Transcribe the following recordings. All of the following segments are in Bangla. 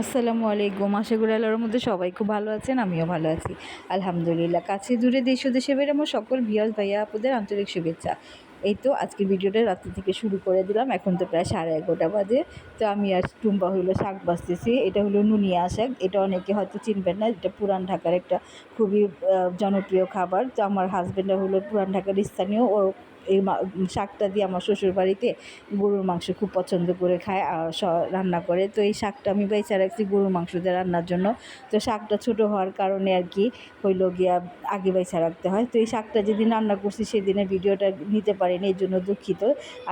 আসসালামু আলাইকুম। আশা করি আল্লাহর মধ্যে সবাই খুব ভালো আছেন, আমিও ভালো আছি। আলহামদুলিল্লাহ, কাছে দূরে দেশ ও দেশে বের আমার সকল ভিয়াল ভাইয়া, আপুদের আন্তরিক শুভেচ্ছা। এই তো আজকের ভিডিওটা রাত্রি থেকে শুরু করে দিলাম। এখন তো প্রায় সাড়ে এগারোটা বাজে। তো আমি আর টুম্বা হইল শাক বাঁচতেছি। এটা হলো নুনিয়া শাক। এটা অনেকে হয়তো চিনবেন না, এটা পুরান ঢাকার একটা খুবই জনপ্রিয় খাবার। তো আমার হাজব্যান্ডটা হলো পুরান ঢাকার স্থানীয়। ও এই শাকটা দিয়ে আমার শ্বশুর বাড়িতে গরুর মাংস খুব পছন্দ করে খায় আর রান্না করে। তো এই শাকটা আমি বেঁচে রাখছি গরুর মাংস দিয়ে রান্নার জন্য। তো শাকটা ছোট হওয়ার কারণে আর কি হইল গিয়া আগে বেঁচে রাখতে হয়। তো এই শাকটা যেদিন রান্না করছি সেদিনের ভিডিওটা নিতে পারিনি, এই জন্য দুঃখিত।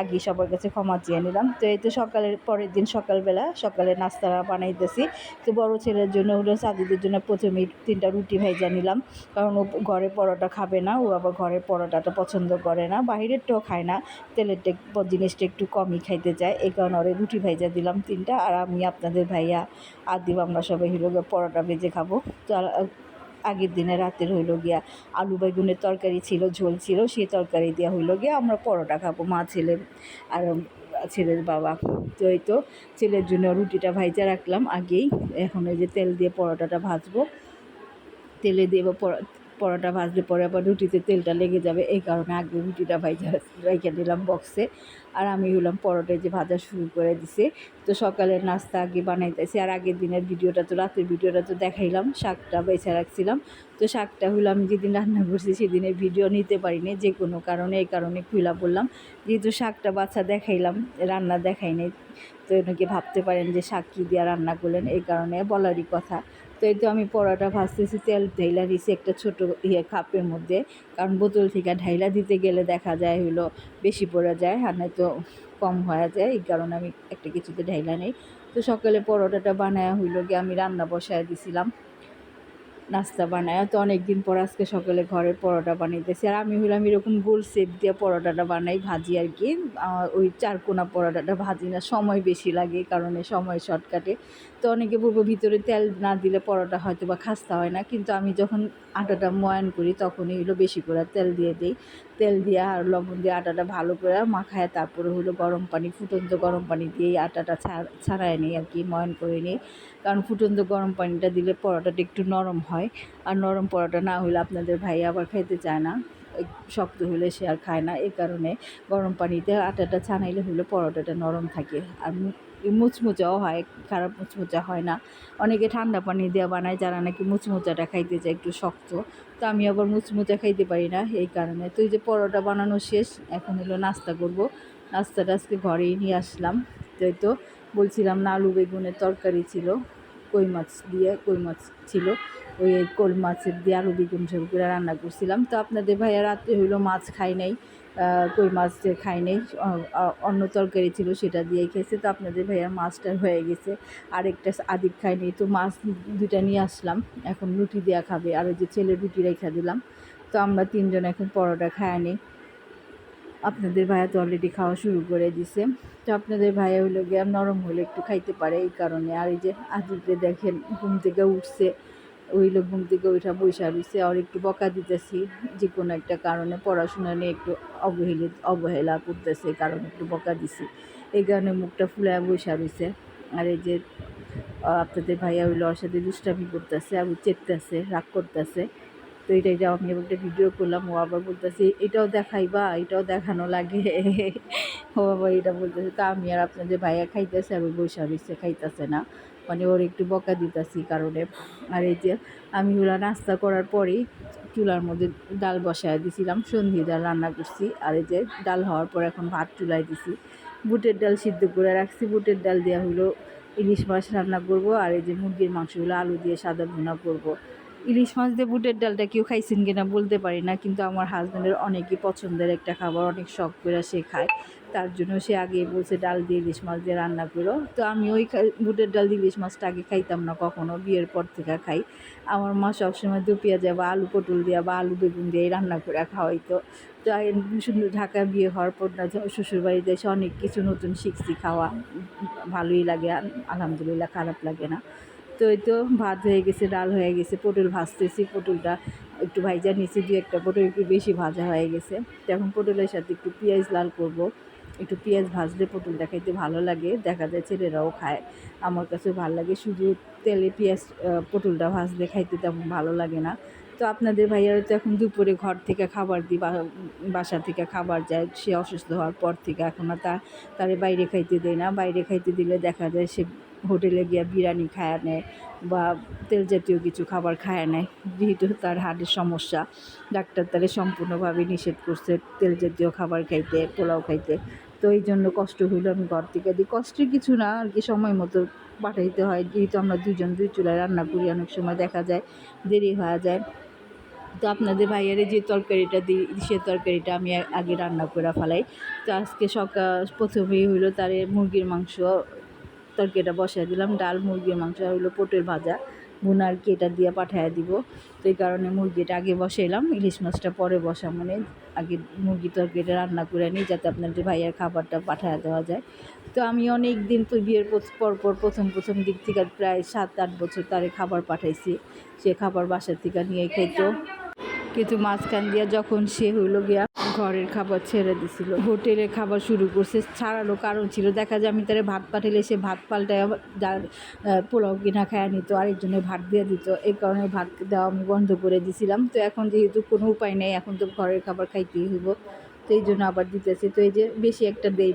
আগে সবার কাছে ক্ষমা চেয়ে নিলাম। তো এই তো সকালের পরের দিন সকালবেলা সকালে নাস্তা বানাইতেছি। তো বড় ছেলের জন্য হলো সাদিদের জন্য প্রথমে তিনটা রুটি ভেজা নিলাম। কারণ ও ঘরে পরোটা খাবে না, ও আবার ঘরের পরোটাটা পছন্দ করে না। বাইরেরটাও খায় না তেলেরটা জিনিসটা একটু কমই খাইতে চায়। এই কারণে ওরে রুটি ভাইজা দিলাম তিনটা, আর আমি আপনাদের ভাইয়া আর দিব, আমরা সবাই গিয়ে পরোটা ভেজে খাব। তো আগের দিনে রাতের হইল গিয়া আলু বেগুনের তরকারি ছিল, ঝোল ছিল, সেই তরকারি দেওয়া হইল গিয়া আমরা পরোটা খাব, মা, ছেলে আর ছেলের বাবা। তো এই তো ছেলের জন্য রুটিটা ভাইজা রাখলাম আগেই। এখন ওই যে তেল দিয়ে পরোটাটা ভাজবো। তেলে দিয়ে বা পরো- পরোটা ভাজলে পরে আবার রুটিতে তেলটা লেগে যাবে। এই কারণে আগে রুটিটা ভাইজা রেখে দিলাম বক্সে আর আমি হলাম পরোটায় যে ভাজা শুরু করে দিছে। তো সকালের নাস্তা আগে বানাইতেছি। আর আগের দিনের ভিডিওটা তো, রাতের ভিডিওটা তো দেখাইলাম, শাকটা বেছে রাখছিলাম। তো শাকটা হলো আমি যেদিন রান্না করছি সেদিনের ভিডিও নিতে পারিনি, যে কোনো কারণে, এই কারণে খুলা বললাম। যেহেতু শাকটা বাচ্চা দেখাইলাম, রান্না দেখাই নাই, তো এনাকে ভাবতে পারেন যে শাক কী দিয়ে রান্না করলেন, এই কারণে বলারই কথা। তো এই তো আমি পরোটা ভাজতেছি, তেল ঢাইলা দিছি একটা ছোট ইয়ে কাপের মধ্যে। কারণ বোতল থেকে ঢাইলা দিতে গেলে দেখা যায় হলো বেশি পড়ে যায়, আর নয়তো কম হয়ে যায়, এই কারণে আমি একটা কিছুতে ঢাইলা নেই। তো সকালে পরোটাটা বানায় হইল গিয়ে আমি রান্না বসায় দিছিলাম। নাস্তা বানায়। তো অনেক দিন পর আজকে সকালে ঘরে পরোটা বানাইতেছি। আর আমি হইলাম এরকম গোল শেপ দিয়ে পরোটাটা বানাই, ভাজি আর কি। ওই চারকোনা পরোটাটা ভাজি না, সময় বেশি লাগে কারণে সময় শর্টকাটে তো অনেকে বলব ভিতরে তেল না দিলে পরোটা হয়তো বা খাস্তা হয় না। কিন্তু আমি যখন আটাটা ময়ান করি তখনই হলো বেশি করে তেল দিয়ে দিই। তেল দিয়ে আর লবণ দিয়ে আটাটা ভালো করে মাখায়, তারপরে হলো গরম পানি, ফুটন্ত গরম পানি দিয়ে আটাটা ছাড় ছাড়ায় নিই আর কি, ময়ান করে নিই। কারণ ফুটন্ত গরম পানিটা দিলে পরোটাটা একটু নরম হয়। আর নরম পরোটা না হলে আপনাদের ভাই আবার খেতে চায় না। শক্ত হলে সে আর খায় না। এই কারণে গরম পানিতে আটাটা ছানাইলে হলে পরোটাটা নরম থাকে। আর মুচমুচাও হয়। খারাপ মুচমুচা হয় না। অনেকে ঠান্ডা পানি দেওয়া বানায়, যারা নাকি মুচমুচাটা খাইতে চায় একটু শক্ত। তো আমি আবার মুচমুচা খাইতে পারি না। এই কারণে তো এই যে পরোটা বানানো শেষ, এখন হলো নাস্তা করব। নাস্তাটা আজকে ঘরেই নিয়ে আসলাম। তো তো বলছিলাম না আলু বেগুনের তরকারি ছিল, কই মাছ দিয়ে কই মাছ ছিল। ওই কই মাছের দিয়ে আলু বেগুন করে রান্না করছিলাম। তো আপনাদের ভাইয়া রাত্রে হইল মাছ খাই নাই কই মাছ যে খাই নাই অন্য তরকারি ছিল সেটা দিয়েই খেয়েছে। তো আপনাদের ভাইয়ার মাছটা হয়ে গেছে। আরেকটা আদিক খাইনি তো মাছ দুইটা নিয়ে আসলাম। এখন রুটি দেওয়া খাবে, আর ওই যে ছেলে রুটি রেখে দিলাম। তো আমরা তিনজন এখন পরোটা খায় নিই। আপনাদের ভাইয়া তো অলরেডি খাওয়া শুরু করে দিছে। তো আপনাদের ভাইয়া হলো গিয়ে নরম হলে একটু খাইতে পারে এই কারণে। আর এই যে আদিকে দেখেন, ঘুম থেকে উঠছে। ওইলো ঘুম থেকে ওইটা বৈশা রয়েছে আর একটু বকা দিতেছি, যে কোনো একটা কারণে পড়াশোনা নিয়ে একটু অবহেলিত অবহেলা করতেছে কারণে একটু বকা দিছি। এই কারণে মুখটা ফুলায় বৈশা রয়েছে আর এই যে আপনাদের ভাইয়া হইল ওর সাথে দুষ্টামি করতেছে আর চেপতেছে রাগ করতেছে। তো এটা এটা আমি একটা ভিডিও করলাম, ও আবার বলতেছে, এটাও দেখাইবা, এটাও দেখানো লাগে। ও আবার এটা বলতেছে, তা আমি আর আপনাদের ভাইয়া খাইতেছে ওই বৈশা রয়েছে খাইতেছে না। মানে ওর একটু বকা দিতেছি কারণে। আর এই যে আমি ওরা নাস্তা করার পরেই চুলার মধ্যে ডাল বসায় দিছিলাম সন্ধি ডাল রান্না করছি। আর এই যে ডাল হওয়ার পর এখন ভাত চুলায় দিছি। বুটের ডাল সিদ্ধ করে রাখছি। বুটের ডাল দেওয়া হলো ইলিশ মাছ রান্না করব। আর এই যে মুরগির মাংসগুলো আলু দিয়ে সাদা ভুনা করব। ইলিশ মাছ দিয়ে বুটের ডালটা কেউ খাইছেন কিনা বলতে পারি না, কিন্তু আমার হাজব্যান্ডের অনেকই পছন্দের একটা খাবার, অনেক শখ করে সে খায়। তার জন্য সে আগে বলছে ডাল দিয়ে ইলিশ মাছ দিয়ে রান্না করো। তো আমি ওই বুটের ডাল দিয়ে ইলিশ মাছটা আগে খাইতাম না কখনো, বিয়ের পর থেকে খাই। আমার মা সবসময় দু পেঁয়াজা বা আলু পটল দিয়া বা আলু বেগুন দিয়ে রান্না করে খাওয়াইতো তো। শুধু ঢাকা বিয়ে হওয়ার পর না শ্বশুরবাড়িতে এসে অনেক কিছু নতুন শিখছি খাওয়া, ভালোই লাগে, আলহামদুলিল্লাহ খারাপ লাগে না। তো এই তো ভাত হয়ে গেছে, ডাল হয়ে গেছে, পটল ভাজতেছি, পটলটা একটু ভাইজা নিচে দু একটা পটল একটু বেশি ভাজা হয়ে গেছে। তো এখন পটলের সাথে একটু পেঁয়াজ লাল করব। একটু পেঁয়াজ ভাজলে পটলটা খাইতে ভালো লাগে, দেখা যায় ছেলেরাও খায়। আমার কাছেও ভালো লাগে, শুধু তেলে পেঁয়াজ পটলটা ভাজলে খাইতে তেমন ভালো লাগে না। তো আপনাদের ভাইয়ারা তো এখন দুপুরে ঘর থেকে খাবার দিই বাসা থেকে খাবার যায়, সে অসুস্থ হওয়ার পর থেকে এখন আর তারে বাইরে খাইতে দেয় না। বাইরে খাইতে দিলে দেখা যায় সে হোটেলে গিয়ে বিরিয়ানি খায় নেয় বা তেল জাতীয় কিছু খাবার খায় নেয়, যেহেতু তার হার্টের সমস্যা। ডাক্তার তারে সম্পূর্ণভাবে নিষেধ করছে তেল জাতীয় খাবার খাইতে, পোলাও খাইতে। তো এই জন্য কষ্ট হইল আমি ঘর থেকে। দিই কষ্টের কিছু না, আর কি সময় মতো পাঠাইতে হয়। যেহেতু আমরা দুজন দুই চুলায় রান্না করি, অনেক সময় দেখা যায় দেরি হয়ে যায়। তো আপনাদের ভাইয়ারে যে তরকারিটা দিই সে তরকারিটা আমি আগে রান্না করে ফেলাই। তো আজকে সকাল প্রথমেই হইল তারে মুরগির মাংস তরকারিটা বসাই দিলাম, ডাল মুরগির মাংস, আর হইল পটের ভাজা। ভুনা আর কি এটা দিয়ে পাঠায় দিব। তো এই কারণে মুরগিটা আগে বসাইলাম, ইলিশ মাছটা পরে বসা মানে আগে মুরগি তরকারিটা রান্না করে নিই, যাতে আপনাদের ভাইয়ার খাবারটা পাঠায় দেওয়া যায়। তো আমি অনেক দিন তো বিয়ের পর- পর পর প্রথম প্রথম দিক থেকে প্রায় সাত, আট বছর তারে খাবার পাঠাইছি। সে খাবার বাসার থেকে নিয়ে খেতো কিন্তু মাঝখান দিয়া যখন সে হইল গিয়া ঘরের খাবার ছেড়ে দিছিল। হোটেলে খাবার শুরু করছে ছাড়ালো কারণ ছিল। দেখা যায় আমি তারা ভাত পাঠালে সে ভাত পাল্টায় আবার যা পোলাও কিনা খায় নিত আরেকজনের ভাত দিয়ে দিত। এই কারণে ভাত দেওয়া আমি বন্ধ করে দিছিলাম। তো এখন যেহেতু কোনো উপায় নেই, এখন তো ঘরের খাবার খাইতেই হইব। তো এই জন্য আবার দিতেছি। তো এই যে বেশি একটা দেই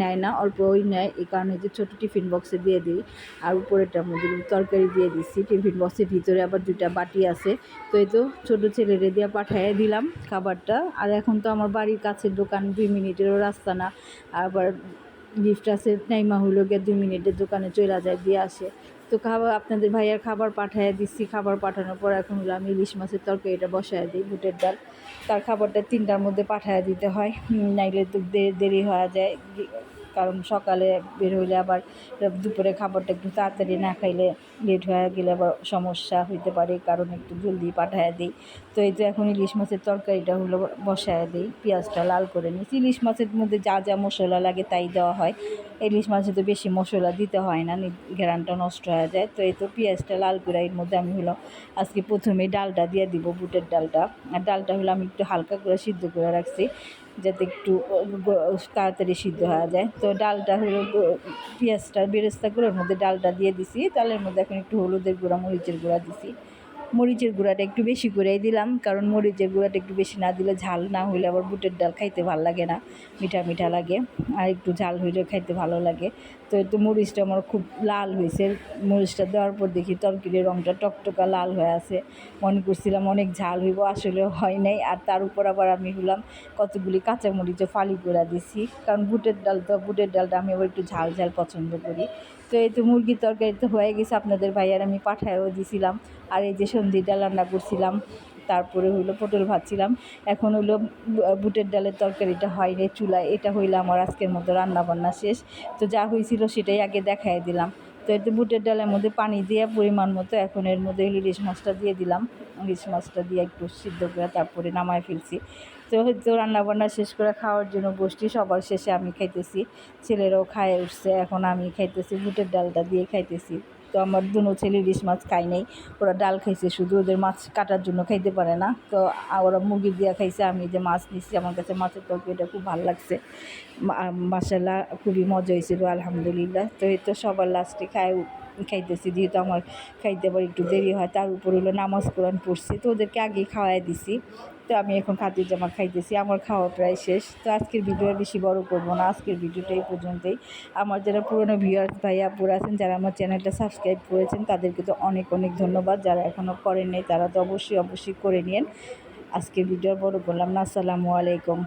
নেয় না, অল্প ওই নেয়, এই কারণে যে ছোটো টিফিন বক্সে দিয়ে দিই। আর উপরেটার মধ্যে তরকারি দিয়ে দিচ্ছি টিফিন বক্সের ভিতরে আবার দুটা বাটি আছে। তো এই তো ছোটো ছেলেরে দিয়ে পাঠিয়ে দিলাম খাবারটা। আর এখন তো আমার বাড়ির কাছের দোকান দুই মিনিটেরও রাস্তা না। আবার গিফট আছে, নাইমা হইল গিয়ে দুই মিনিটের দোকানে চলে যায়, দিয়ে আসে। তো খাবার, আপনাদের ভাইয়ার খাবার পাঠিয়ে দিচ্ছি খাবার পাঠানোর পর এখন হলো আমি ইলিশ মাছের তরকারিটা বসায় দিই, বুটের ডাল। তার খাবারটা তিনটার মধ্যে পাঠায় দিতে হয়। নাইলে তো দেরি হয়ে যায়। কারণ সকালে বের হইলে আবার দুপুরে খাবারটা একটু তাড়াতাড়ি না খাইলে লেট হয়ে গেলে আবার সমস্যা হইতে পারে কারণ একটু জলদি পাঠায় দিই। তো এই তো এখন ইলিশ মাছের তরকারিটা হলো বসায় দিই, পেঁয়াজটা লাল করে নিই ইলিশ মাছের মধ্যে যা যা মশলা লাগে তাই দেওয়া হয়। ইলিশ মাছে তো বেশি মশলা দিতে হয় না ঘেরানটা নষ্ট হয়ে যায়। তো এই তো পেঁয়াজটা লাল করে এর মধ্যে আমি হলো আজকে প্রথমে ডালটা দিয়ে দিব, বুটের ডালটা। আর ডালটা হলো আমি একটু হালকা করে সিদ্ধ করে রাখছি। যাতে একটু তাড়াতাড়ি সিদ্ধ হওয়া যায়। তো ডালটা হলো পেঁয়াজটা বেরেস্তা ওর মধ্যে ডালটা দিয়ে দিছি। ডালের মধ্যে এখন একটু হলুদের গুঁড়া, মরিচের গুঁড়া দিছি। মরিচের গুঁড়াটা একটু বেশি করেই দিলাম, কারণ মরিচের গুঁড়াটা একটু বেশি না দিলে ঝাল না হইলে আবার বুটের ডাল খাইতে ভালো লাগে না, মিঠা মিঠা লাগে আর একটু ঝাল হইলে খাইতে ভালো লাগে। তো একটু মরিচটা আমার খুব লাল হয়েছে, মরিচটা দেওয়ার পর দেখি তরকারির রঙটা টকটকা লাল হয়ে আছে, মনে করছিলাম অনেক ঝাল হইব আসলে হয় নাই। আর তার উপর আবার আমি হলাম কতগুলি কাঁচা কাঁচামরিচও ফালি করে দিছি, কারণ বুটের ডাল তো, বুটের ডালটা আমি আবার একটু ঝাল ঝাল পছন্দ করি। তো এই তো মুরগির তরকারি তো হয়ে গেছে আপনাদের ভাইয়ার, আমি পাঠায়ও দিছিলাম। আর এই যে সন্ধির ডাল রান্না করছিলাম, তারপরে হইল পটল ভাজছিলাম। এখন হইল বুটের ডালের তরকারিটা হয় রে চুলায়, এটা হইল আমার আজকের মতো রান্নাবান্না শেষ। তো যা হয়েছিল সেটাই আগে দেখাই দিলাম। তো এতে বুটের ডালের মধ্যে পানি দিয়ে পরিমাণ মতো এখন এর মধ্যে ইলিশ মাছটা দিয়ে দিলাম। ইলিশ মাছটা দিয়ে একটু সিদ্ধ করে তারপরে নামায় ফেলছি। তো হয়তো রান্নাবান্না শেষ করে খাওয়ার জন্য গোষ্ঠী সবার শেষে আমি খাইতেছি। ছেলেরাও খায় উঠছে, এখন আমি খাইতেছি বুটের ডালটা দিয়ে খাইতেছি। তো আমার দুনো ছেলে ইলিশ মাছ খাই নাই। ওরা ডাল খাইছে শুধু, ওদের মাছ কাটার জন্য খাইতে পারে না। তো ওরা মুরগি দিয়ে খাইছে, আমি যে মাছ নিচ্ছি আমার কাছে মাছের তরকারিটা খুব ভালো লাগছে। মাসাল্লাহ খুবই মজা হয়েছিল, আলহামদুলিল্লাহ। তো এই তো সবার লাস্টে খায় খাইতেছি, যেহেতু আমার খাইতে আবার একটু দেরি হয়, তার উপর হলো নামাজ কোরআন পড়ছি, তো ওদেরকে আগে খাওয়াই দিছি। তো আমি এখন খাদ্য জামা খাইতেছি, আমার খাওয়া প্রায় শেষ। তো আজকের ভিডিও আর বেশি বড় করব না, আজকের ভিডিওটা এই পর্যন্তই। আমার যারা পুরনো ভিউয়ার্স ভাইয়া আপুরা আছেন, যারা আমার চ্যানেলটা সাবস্ক্রাইব করেছেন, তাদেরকে তো অনেক অনেক ধন্যবাদ। যারা এখনও করেন নাই, তারা তো অবশ্যই অবশ্যই করে নিন আজকের ভিডিও বড় করলাম না, আসসালামু আলাইকুম।